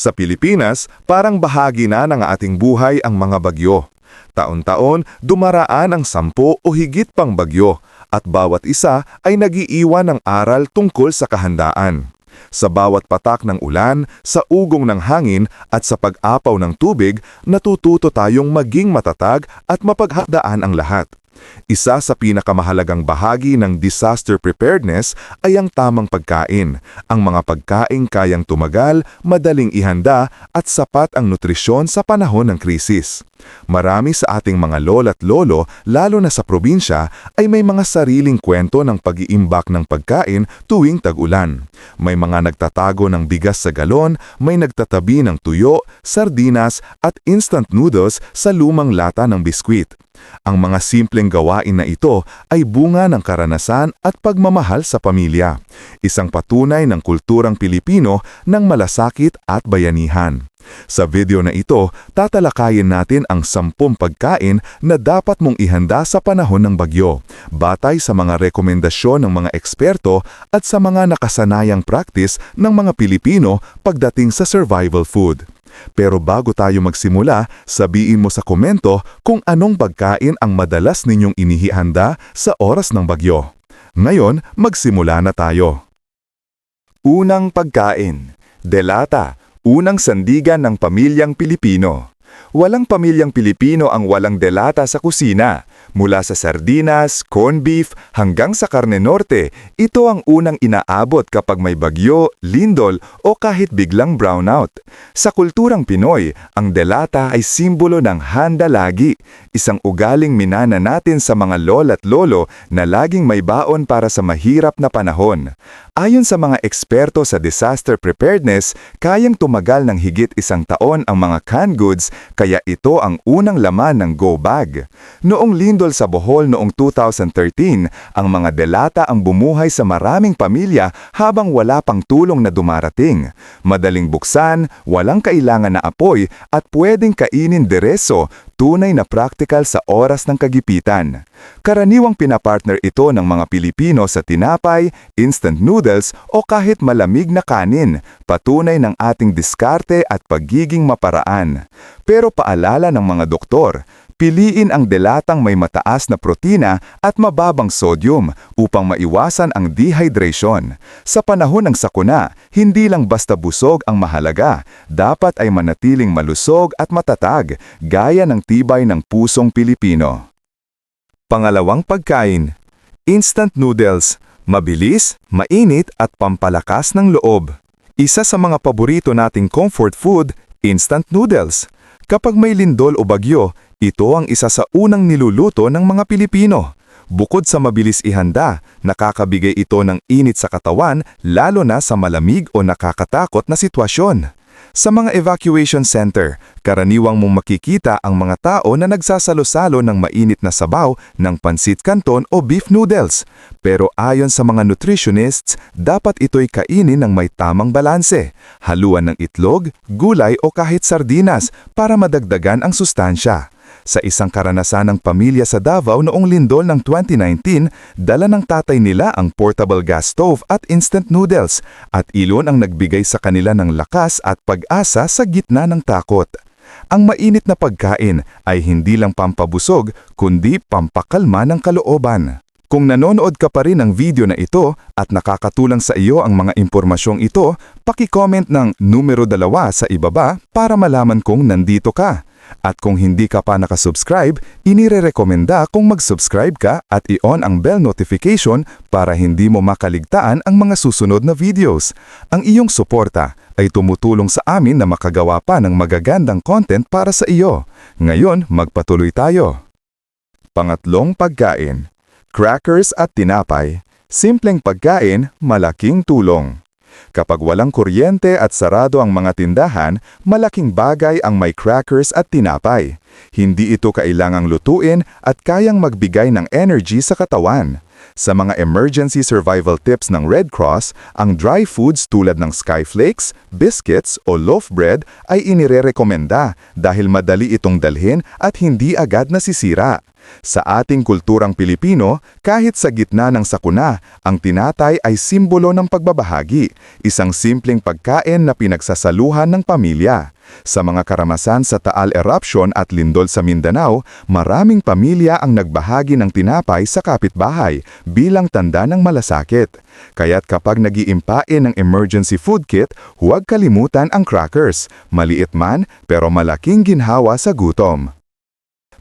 Sa Pilipinas, parang bahagi na ng ating buhay ang mga bagyo. Taon-taon, dumaraan ang sampo o higit pang bagyo at bawat isa ay nagiiwan ng aral tungkol sa kahandaan. Sa bawat patak ng ulan, sa ugong ng hangin at sa pag-apaw ng tubig, natututo tayong maging matatag at mapaghandaan ang lahat. Isa sa pinakamahalagang bahagi ng disaster preparedness ay ang tamang pagkain. Ang mga pagkain kayang tumagal, madaling ihanda at sapat ang nutrisyon sa panahon ng krisis. Marami sa ating mga lola't lolo, lalo na sa probinsya, ay may mga sariling kwento ng pag-iimbak ng pagkain tuwing tag-ulan. May mga nagtatago ng bigas sa galon, may nagtatabi ng tuyo, sardinas at instant noodles sa lumang lata ng biskwit. Ang mga simpleng gawain na ito ay bunga ng karanasan at pagmamahal sa pamilya. Isang patunay ng kulturang Pilipino ng malasakit at bayanihan. Sa video na ito, tatalakayin natin ang sampung pagkain na dapat mong ihanda sa panahon ng bagyo, batay sa mga rekomendasyon ng mga eksperto at sa mga nakasanayang practice ng mga Pilipino pagdating sa survival food. Pero bago tayo magsimula, sabihin mo sa komento kung anong pagkain ang madalas ninyong inihihanda sa oras ng bagyo. Ngayon, magsimula na tayo. Unang pagkain, delata, unang sandigan ng pamilyang Pilipino. Walang pamilyang Pilipino ang walang delata sa kusina. Mula sa sardinas, corned beef, hanggang sa karne norte, ito ang unang inaabot kapag may bagyo, lindol o kahit biglang brownout. Sa kulturang Pinoy, ang delata ay simbolo ng handa lagi, isang ugaling minana natin sa mga lola't lolo na laging may baon para sa mahirap na panahon. Ayon sa mga eksperto sa disaster preparedness, kayang tumagal ng higit isang taon ang mga canned goods kaya ito ang unang laman ng go bag. Noong lindol sa Bohol noong 2013, ang mga delata ang bumuhay sa maraming pamilya habang wala pang tulong na dumarating. Madaling buksan, walang kailangan na apoy at pwedeng kainin dereso, tunay na practical sa oras ng kagipitan. Karaniwang pinapartner ito ng mga Pilipino sa tinapay, instant noodles o kahit malamig na kanin, patunay ng ating diskarte at pagiging maparaan. Pero paalala ng mga doktor, Piliin ang delatang may mataas na protina at mababang sodium upang maiwasan ang dehydration. Sa panahon ng sakuna, hindi lang basta busog ang mahalaga, dapat ay manatiling malusog at matatag, gaya ng tibay ng pusong Pilipino. Pangalawang pagkain, instant noodles, mabilis, mainit at pampalakas ng loob. Isa sa mga paborito nating comfort food, instant noodles. Kapag may lindol o bagyo, ito ang isa sa unang niluluto ng mga Pilipino. Bukod sa mabilis ihanda, nakakabigay ito ng init sa katawan lalo na sa malamig o nakakatakot na sitwasyon. Sa mga evacuation center, karaniwang mong makikita ang mga tao na nagsasalo-salo ng mainit na sabaw ng pansit canton o beef noodles. Pero ayon sa mga nutritionists, dapat ito'y kainin ng may tamang balanse, haluan ng itlog, gulay o kahit sardinas para madagdagan ang sustansya. Sa isang karanasan ng pamilya sa Davao noong lindol ng 2019, dala ng tatay nila ang portable gas stove at instant noodles at ilon ang nagbigay sa kanila ng lakas at pag-asa sa gitna ng takot. Ang mainit na pagkain ay hindi lang pampabusog kundi pampakalma ng kalooban. Kung nanonood ka pa rin ng video na ito at nakakatulang sa iyo ang mga impormasyong ito, paki-comment ng numero dalawa sa ibaba para malaman kong nandito ka. At kung hindi ka pa nakasubscribe, inirerekomenda kung mag-subscribe ka at i-on ang bell notification para hindi mo makaligtaan ang mga susunod na videos. Ang iyong suporta ay tumutulong sa amin na makagawa pa ng magagandang content para sa iyo. Ngayon, magpatuloy tayo. Pangatlong pagkain. Crackers at tinapay. Simpleng pagkain, malaking tulong. Kapag walang kuryente at sarado ang mga tindahan, malaking bagay ang may crackers at tinapay. Hindi ito kailangang lutuin at kayang magbigay ng energy sa katawan. Sa mga emergency survival tips ng Red Cross, ang dry foods tulad ng skyflakes, biscuits o loaf bread ay inirerekomenda dahil madali itong dalhin at hindi agad nasisira. Sa ating kulturang Pilipino, kahit sa gitna ng sakuna, ang tinatay ay simbolo ng pagbabahagi, isang simpleng pagkain na pinagsasaluhan ng pamilya. Sa mga karamasan sa Taal Eruption at Lindol sa Mindanao, maraming pamilya ang nagbahagi ng tinapay sa kapitbahay bilang tanda ng malasakit. Kaya't kapag nagiimpain ng emergency food kit, huwag kalimutan ang crackers, maliit man pero malaking ginhawa sa gutom.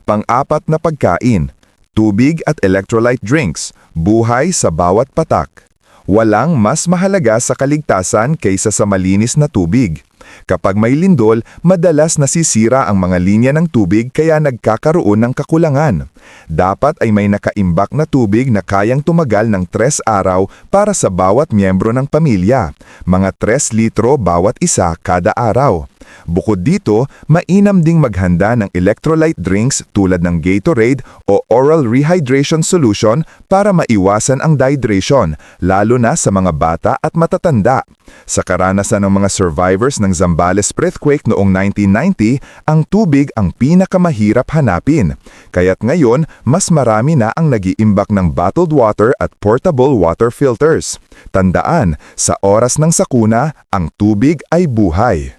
Pang-apat na pagkain, tubig at electrolyte drinks, buhay sa bawat patak. Walang mas mahalaga sa kaligtasan kaysa sa malinis na tubig. Kapag may lindol, madalas nasisira ang mga linya ng tubig kaya nagkakaroon ng kakulangan. Dapat ay may nakaimbak na tubig na kayang tumagal ng 3 araw para sa bawat miyembro ng pamilya, mga 3 litro bawat isa kada araw. Bukod dito, mainam ding maghanda ng electrolyte drinks tulad ng Gatorade o oral rehydration solution para maiwasan ang dehydration, lalo na sa mga bata at matatanda. Sa karanasan ng mga survivors ng Zambales earthquake noong 1990, ang tubig ang pinakamahirap hanapin. Kaya't ngayon, mas marami na ang nagiimbak ng bottled water at portable water filters. Tandaan, sa oras ng sakuna, ang tubig ay buhay.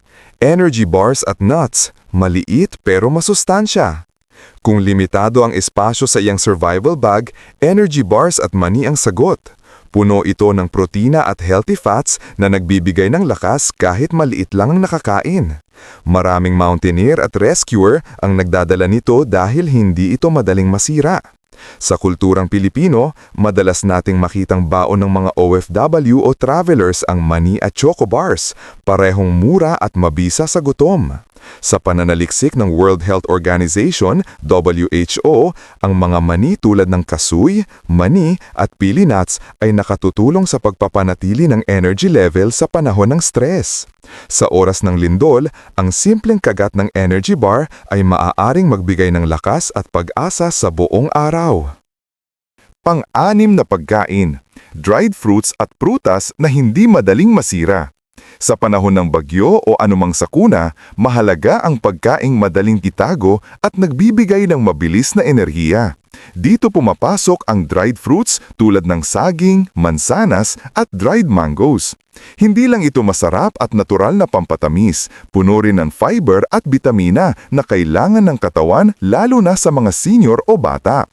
Energy bars at nuts, maliit pero masustansya. Kung limitado ang espasyo sa iyang survival bag, energy bars at mani ang sagot. Puno ito ng protina at healthy fats na nagbibigay ng lakas kahit maliit lang ang nakakain. Maraming mountaineer at rescuer ang nagdadala nito dahil hindi ito madaling masira. Sa kulturang Pilipino, madalas nating makitang baon ng mga OFW o travelers ang mani at choco bars, parehong mura at mabisa sa gutom. Sa pananaliksik ng World Health Organization, WHO, ang mga mani tulad ng kasuy, mani at pili nuts ay nakatutulong sa pagpapanatili ng energy level sa panahon ng stress. Sa oras ng lindol, ang simpleng kagat ng energy bar ay maaaring magbigay ng lakas at pag-asa sa buong araw. Pang-anim na pagkain, dried fruits at prutas na hindi madaling masira. Sa panahon ng bagyo o anumang sakuna, mahalaga ang pagkaing madaling itago at nagbibigay ng mabilis na enerhiya. Dito pumapasok ang dried fruits tulad ng saging, mansanas at dried mangoes. Hindi lang ito masarap at natural na pampatamis, puno rin ng fiber at bitamina na kailangan ng katawan lalo na sa mga senior o bata.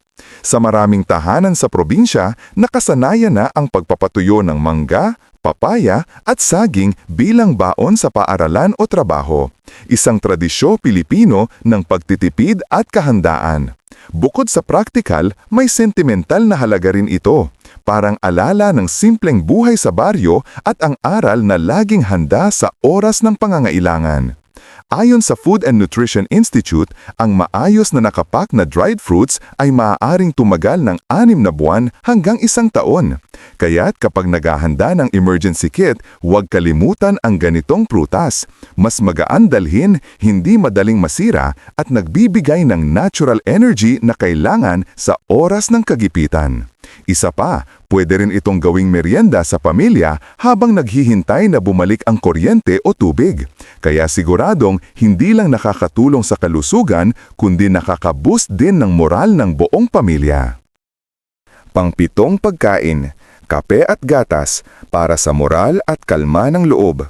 Sa maraming tahanan sa probinsya, nakasanayan na ang pagpapatuyo ng mangga, papaya at saging bilang baon sa paaralan o trabaho. Isang tradisyo Pilipino ng pagtitipid at kahandaan. Bukod sa praktikal, may sentimental na halaga rin ito. Parang alala ng simpleng buhay sa baryo at ang aral na laging handa sa oras ng pangangailangan. Ayon sa Food and Nutrition Institute, ang maayos na nakapak na dried fruits ay maaaring tumagal ng anim na buwan hanggang isang taon. Kaya't kapag naghahanda ng emergency kit, huwag kalimutan ang ganitong prutas. Mas magaan dalhin, hindi madaling masira at nagbibigay ng natural energy na kailangan sa oras ng kagipitan. Isa pa, pwede rin itong gawing merienda sa pamilya habang naghihintay na bumalik ang kuryente o tubig. Kaya siguradong hindi lang nakakatulong sa kalusugan, kundi nakakaboost din ng moral ng buong pamilya. Pangpitong pagkain, kape at gatas para sa moral at kalma ng loob.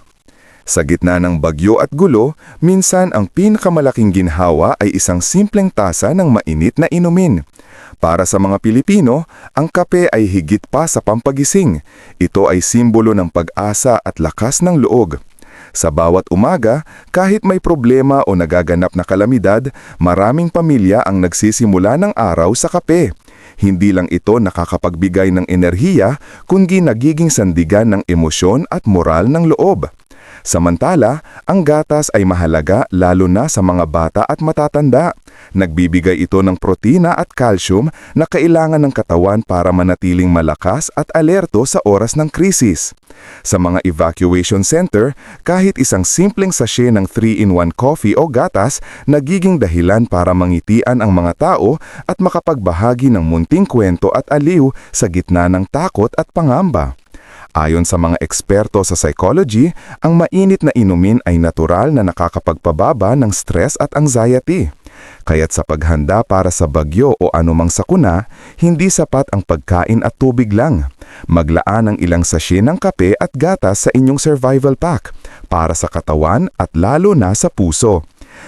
Sa gitna ng bagyo at gulo, minsan ang pinakamalaking ginhawa ay isang simpleng tasa ng mainit na inumin. Para sa mga Pilipino, ang kape ay higit pa sa pampagising. Ito ay simbolo ng pag-asa at lakas ng loob. Sa bawat umaga, kahit may problema o nagaganap na kalamidad, maraming pamilya ang nagsisimula ng araw sa kape. Hindi lang ito nakakapagbigay ng enerhiya, kundi nagiging sandigan ng emosyon at moral ng loob. Samantala, ang gatas ay mahalaga lalo na sa mga bata at matatanda. Nagbibigay ito ng protina at calcium na kailangan ng katawan para manatiling malakas at alerto sa oras ng krisis. Sa mga evacuation center, kahit isang simpleng sachet ng 3-in-1 coffee o gatas nagiging dahilan para mangitian ang mga tao at makapagbahagi ng munting kwento at aliw sa gitna ng takot at pangamba. Ayon sa mga eksperto sa psychology, ang mainit na inumin ay natural na nakakapagpababa ng stress at anxiety. Kaya't sa paghanda para sa bagyo o anumang sakuna, hindi sapat ang pagkain at tubig lang. Maglaan ng ilang sachet ng kape at gatas sa inyong survival pack para sa katawan at lalo na sa puso.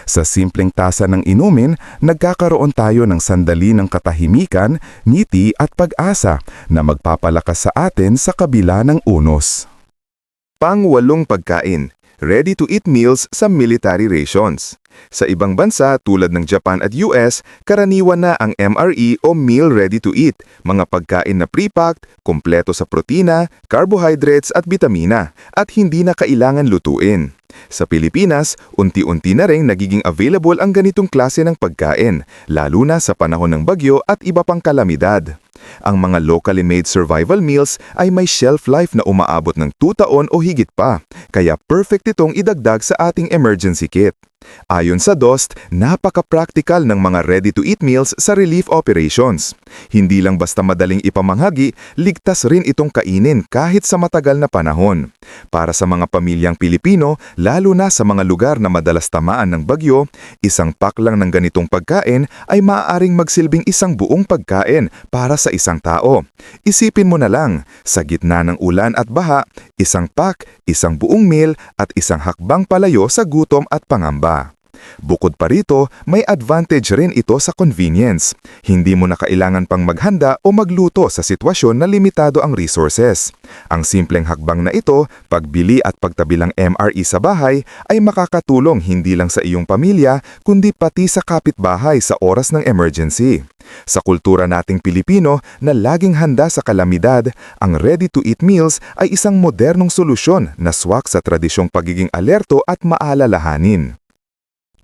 Sa simpleng tasa ng inumin, nagkakaroon tayo ng sandali ng katahimikan, ngiti at pag-asa na magpapalakas sa atin sa kabila ng unos. Pangwalong pagkain, ready-to-eat meals sa military rations. Sa ibang bansa tulad ng Japan at US, karaniwan na ang MRE o Meal Ready to Eat, mga pagkain na pre-packed, kumpleto sa protina, carbohydrates at bitamina, at hindi na kailangan lutuin. Sa Pilipinas, unti-unti na rin nagiging available ang ganitong klase ng pagkain, lalo na sa panahon ng bagyo at iba pang kalamidad. Ang mga locally made survival meals ay may shelf life na umaabot ng 2 taon o higit pa, kaya perfect itong idagdag sa ating emergency kit. Ayon sa DOST, napaka-practical ng mga ready-to-eat meals sa relief operations. Hindi lang basta madaling ipamanghagi, ligtas rin itong kainin kahit sa matagal na panahon. Para sa mga pamilyang Pilipino, lalo na sa mga lugar na madalas tamaan ng bagyo, isang pack lang ng ganitong pagkain ay maaaring magsilbing isang buong pagkain para sa isang tao. Isipin mo na lang, sa gitna ng ulan at baha, isang pack, isang buong meal at isang hakbang palayo sa gutom at pangamba. Bukod pa rito, may advantage rin ito sa convenience. Hindi mo na kailangan pang maghanda o magluto sa sitwasyon na limitado ang resources. Ang simpleng hakbang na ito, pagbili at pagtabilang MRE sa bahay, ay makakatulong hindi lang sa iyong pamilya, kundi pati sa kapitbahay sa oras ng emergency. Sa kultura nating Pilipino na laging handa sa kalamidad, ang ready-to-eat meals ay isang modernong solusyon na swak sa tradisyong pagiging alerto at maalalahanin.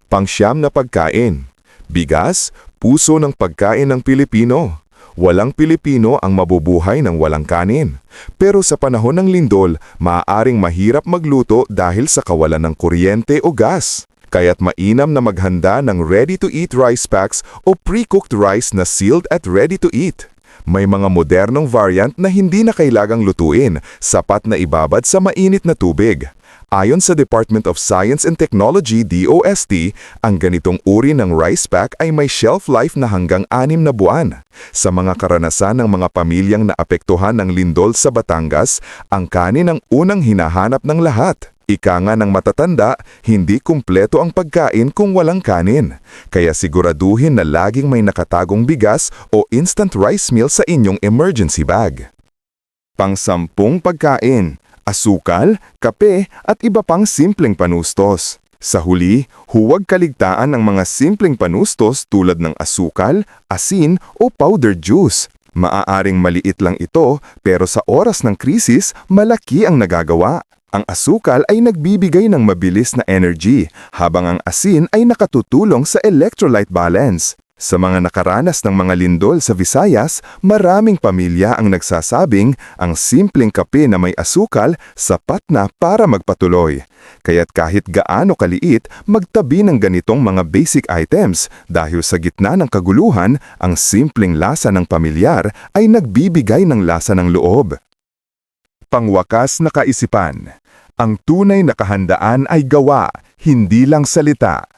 Pangsyam na pagkain. Bigas, puso ng pagkain ng Pilipino. Walang Pilipino ang mabubuhay ng walang kanin. Pero sa panahon ng lindol, maaaring mahirap magluto dahil sa kawalan ng kuryente o gas. Kaya't mainam na maghanda ng ready-to-eat rice packs o pre-cooked rice na sealed at ready-to-eat. May mga modernong variant na hindi na kailagang lutuin, sapat na ibabad sa mainit na tubig. Ayon sa Department of Science and Technology DOST, ang ganitong uri ng rice pack ay may shelf life na hanggang anim na buwan. Sa mga karanasan ng mga pamilyang naapektuhan ng lindol sa Batangas, ang kanin ang unang hinahanap ng lahat. Ika nga ng matatanda, hindi kumpleto ang pagkain kung walang kanin. Kaya siguraduhin na laging may nakatagong bigas o instant rice meal sa inyong emergency bag. Pangsampung pagkain, asukal, kape at iba pang simpleng panustos. Sa huli, huwag kaligtaan ng mga simpleng panustos tulad ng asukal, asin o powdered juice. Maaaring maliit lang ito pero sa oras ng krisis, malaki ang nagagawa. Ang asukal ay nagbibigay ng mabilis na energy, habang ang asin ay nakatutulong sa electrolyte balance. Sa mga nakaranas ng mga lindol sa Visayas, maraming pamilya ang nagsasabing ang simpleng kape na may asukal sapat na para magpatuloy. Kaya't kahit gaano kaliit, magtabi ng ganitong mga basic items dahil sa gitna ng kaguluhan, ang simpleng lasa ng pamilyar ay nagbibigay ng lasa ng loob. Pangwakas na kaisipan. Ang tunay na kahandaan ay gawa, hindi lang salita.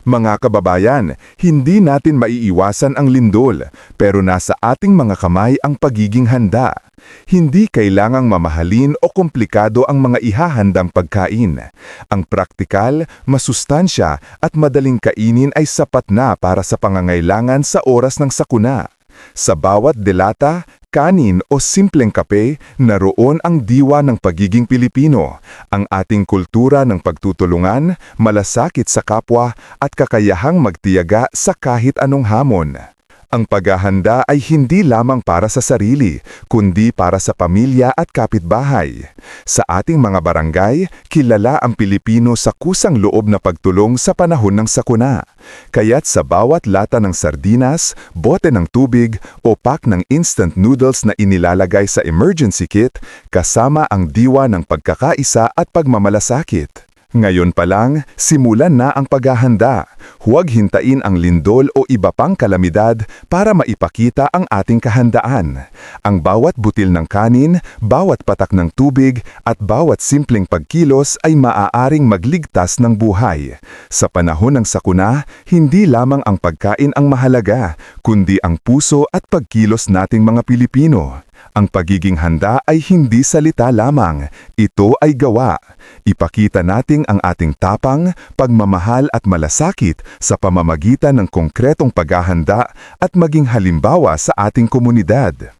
Mga kababayan, hindi natin maiiwasan ang lindol, pero nasa ating mga kamay ang pagiging handa. Hindi kailangang mamahalin o komplikado ang mga ihahandang pagkain. Ang praktikal, masustansya at madaling kainin ay sapat na para sa pangangailangan sa oras ng sakuna. Sa bawat delata, kanin o simpleng kape, naroon ang diwa ng pagiging Pilipino, ang ating kultura ng pagtutulungan, malasakit sa kapwa at kakayahang magtiyaga sa kahit anong hamon. Ang paghahanda ay hindi lamang para sa sarili, kundi para sa pamilya at kapitbahay. Sa ating mga barangay, kilala ang Pilipino sa kusang loob na pagtulong sa panahon ng sakuna. Kaya't sa bawat lata ng sardinas, bote ng tubig o pack ng instant noodles na inilalagay sa emergency kit, kasama ang diwa ng pagkakaisa at pagmamalasakit. Ngayon pa lang, simulan na ang paghahanda. Huwag hintayin ang lindol o iba pang kalamidad para maipakita ang ating kahandaan. Ang bawat butil ng kanin, bawat patak ng tubig, at bawat simpleng pagkilos ay maaaring magligtas ng buhay. Sa panahon ng sakuna, hindi lamang ang pagkain ang mahalaga, kundi ang puso at pagkilos nating mga Pilipino. Ang pagiging handa ay hindi salita lamang, ito ay gawa. Ipakita nating ang ating tapang, pagmamahal at malasakit sa pamamagitan ng konkretong paghahanda at maging halimbawa sa ating komunidad.